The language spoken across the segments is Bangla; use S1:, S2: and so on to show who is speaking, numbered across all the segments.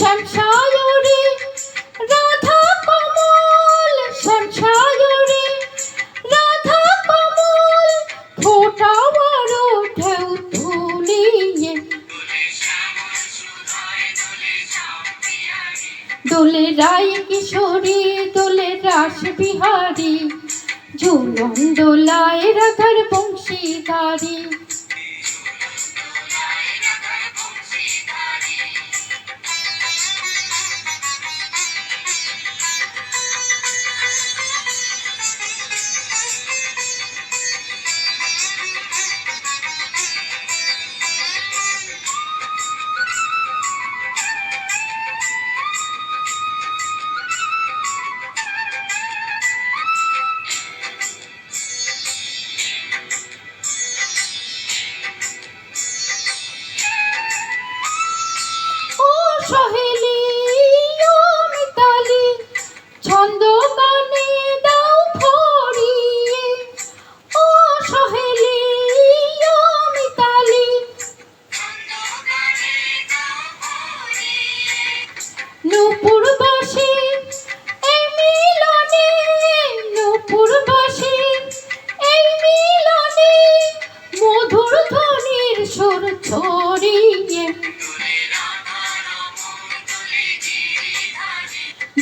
S1: সংসায়রে, রাধা কমল, সংসায়রে, রাধা কমল ফোটাবার ঢেউ তুলিয়ে দোলে রায় কিশোরী, দোলে রাস বিহারী ঝুলন দোলায় রাধার বংশীধারী। সহেলি মিতালি ছন্দ গানে দাও ভরিয়ে। ও সহেলি মিতালি নূপুর বাসে এই মিলনে নূপুর বাসে এই মিলনে মধুর ধ্বনির সুর ছড়িয়ে।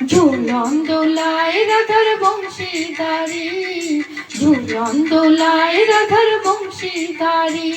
S1: ঝুলন দোলায় রাধার বংশীদারি ঝুলন দোলায় রাধার বংশীধারী।